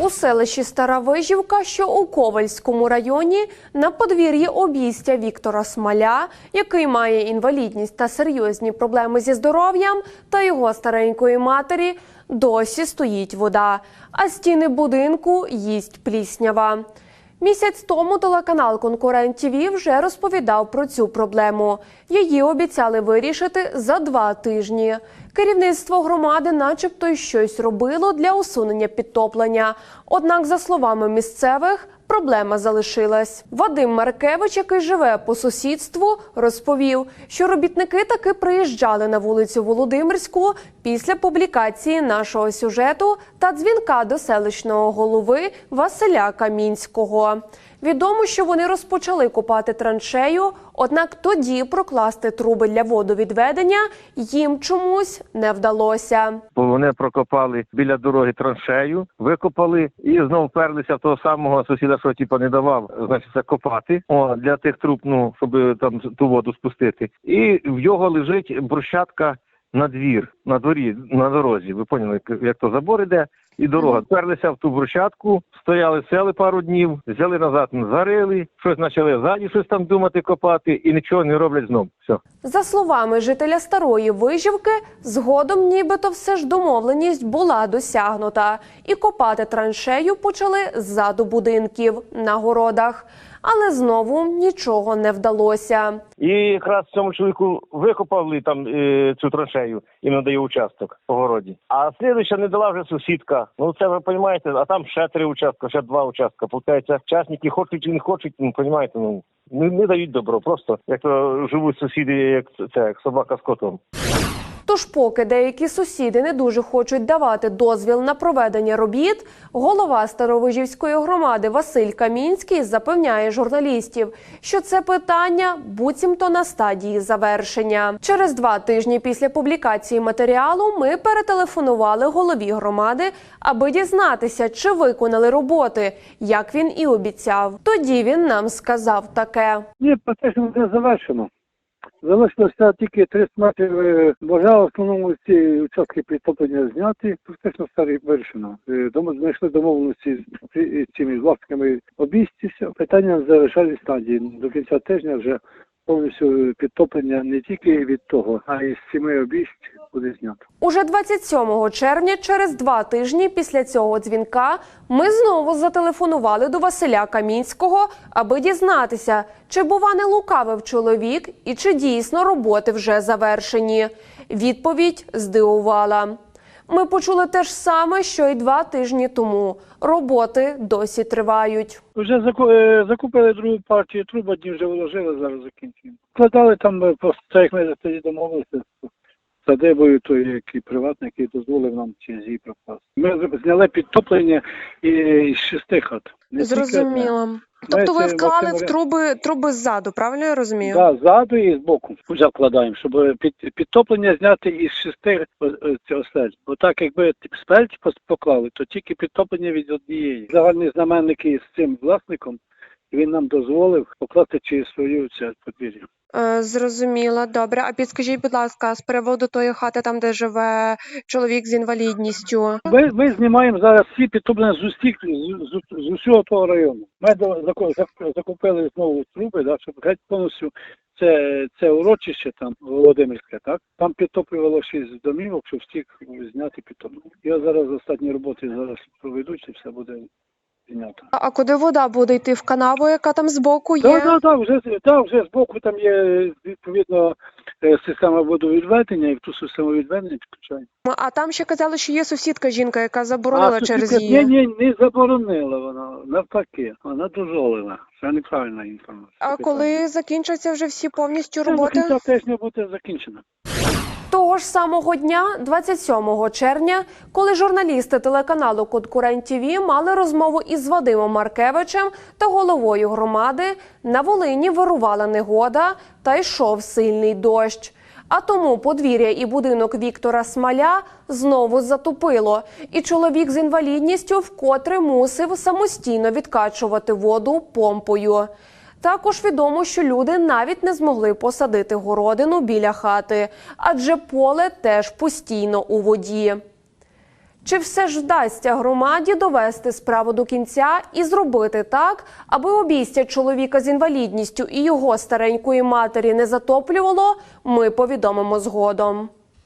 У селищі Стара Вижівка, що у Ковальському районі, на подвір'ї обійстя Віктора Смаля, який має інвалідність та серйозні проблеми зі здоров'ям, та його старенької матері, досі стоїть вода, а стіни будинку їсть пліснява. Місяць тому телеканал Конкурент ТВ вже розповідав про цю проблему. Її обіцяли вирішити за два тижні. Керівництво громади, начебто, й щось робило для усунення підтоплення. Однак, за словами місцевих, проблема залишилась. Вадим Маркевич, який живе по сусідству, розповів, що робітники таки приїжджали на вулицю Володимирську після публікації нашого сюжету та дзвінка до селищного голови Василя Камінського. Відомо, що вони розпочали копати траншею, однак тоді прокласти труби для водовідведення їм чомусь не вдалося. Вони прокопали біля дороги траншею, викопали і знову вперлися в того самого сусіда, що типа не давав, значить, копати о, для тих труб, ну щоб там ту воду спустити. І в його лежить брусчатка на двір, на дворі, на дорозі. Ви поняли, як то забор іде, і дорога. Вперлися в ту брусчатку, стояли сели пару днів, взяли назад, зарили, щось почали ззаді щось там думати, копати, і нічого не роблять знов. Все. За словами жителя старої вижівки, згодом нібито все ж домовленість була досягнута, і копати траншею почали ззаду будинків на городах. Але знову нічого не вдалося. І якраз цьому чоловіку викопали там е, цю траншею і надає участок по городі. А слідуюча не дала вже сусідка. Ну це ви розумієте, а там ще три участка, ще два участка. Получається, частники хочуть чи не хочуть, ну розумієте, ну не, не дають добро. Просто як то живуть сусіди, як це як собака з котом. Тож, поки деякі сусіди не дуже хочуть давати дозвіл на проведення робіт, голова Старовижівської громади Василь Камінський запевняє журналістів, що це питання буцімто на стадії завершення. Через два тижні після публікації матеріалу ми перетелефонували голові громади, аби дізнатися, чи виконали роботи, як він і обіцяв. Тоді він нам сказав таке. Ні, практично вже завершено. Залишилося тільки 300 метрів е, бажа, в основному ці участки підтоплення зняті, фактично все вирішено. Знайшли домовленості з цими власниками обійстися. Питання в стадії. До кінця тижня вже повністю підтоплення не тільки від того, а й з сіми обійсть буде знято. Уже 27 червня, через два тижні після цього дзвінка, ми знову зателефонували до Василя Камінського, аби дізнатися, чи бува не лукавив чоловік і чи дійсно роботи вже завершені. Відповідь здивувала. Ми почули те ж саме, що й два тижні тому. Роботи досі тривають. Вже е, закупили другу партію труб, одні вже вложили, зараз закінчуємо. Вкладали там е, просто це, як ми тоді домовилися з садибою, той який приватний, який дозволив нам через її прокласти. Ми зняли підтоплення і шести хат. Не. Зрозуміло. Тобто ви вклали в труби труби ззаду, правильно я розумію? Да, ззаду і з боку закладаємо, щоб е, під, підтоплення зняти із шести е, е, цього осель. Бо так, якби спельт поклали, то тільки підтоплення від однієї. Загальний знаменник із цим власником він нам дозволив покласти через свою це подвір'я. Е, зрозуміло, добре. А підскажіть, будь ласка, з приводу тої хати, там де живе чоловік з інвалідністю. Ми, ми знімаємо зараз всі підтоплення з усіх з, з, з усього того району. Ми до, зак- закупили знову труби, да, щоб геть повністю це, це урочище там Володимирське, так? Там підтоплювало шість домівок, щоб всіх зняти підтоплення. Я зараз останні роботи зараз проведуть і все буде знято. А, а куди вода буде йти в канаву, яка там збоку є? Так, так, так, вже, да, вже збоку там є відповідно е, система водовідведення, і в ту систему відведення підключаємо. А там ще казали, що є сусідка жінка, яка заборонила А, через сусідка- її. Ні, ні, не заборонила вона, навпаки, вона дозволила. Це неправильна інформація. А коли закінчаться вже всі повністю Це до роботи? буде закінчено. Того ж самого дня, 27 червня, коли журналісти телеканалу Конкурент ТІВІ мали розмову із Вадимом Маркевичем та головою громади, на Волині вирувала негода та йшов сильний дощ. А тому подвір'я і будинок Віктора Смаля знову затопило, і чоловік з інвалідністю вкотре мусив самостійно відкачувати воду помпою. Також відомо, що люди навіть не змогли посадити городину біля хати, адже поле теж постійно у воді. Чи все ж вдасться громаді довести справу до кінця і зробити так, аби обійстя чоловіка з інвалідністю і його старенької матері не затоплювало? Ми повідомимо згодом.